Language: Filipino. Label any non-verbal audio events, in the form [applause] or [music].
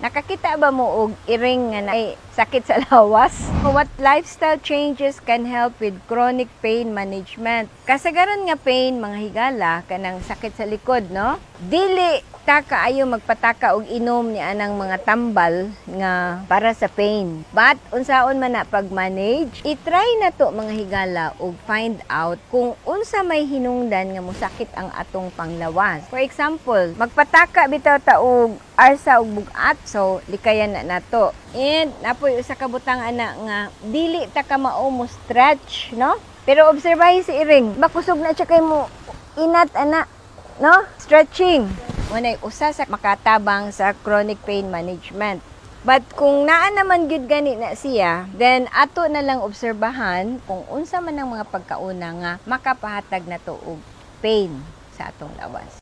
Nakakita ba mo og iring nga na sakit sa [laughs] lawas? What lifestyle changes can help with chronic pain management? Kasagaran nga pain mga higala kanang sakit sa likod, no? Dili ta kaayo magpataka og inom ni anang mga tambal nga para sa pain. But unsaon man na pag-manage, i-try na to mga higala og find out kung unsa may hinungdan nga mosakit ang atong panglawas. For example, magpataka bitaw ta og arsa og bugat, so likayan na nato. And napoy usa ka butang ana nga dili ta ka mao mo stretch, no? Pero obserbahi si Iring, makusog na siya kay mo inat ana, no? Stretching. Munay usa sa makatabang sa chronic pain management. But kung naa naman gyud gani na siya, then ato na lang obserbahan kung unsa man ang mga pagkauna nga makapahatag na to og pain sa atong lawas.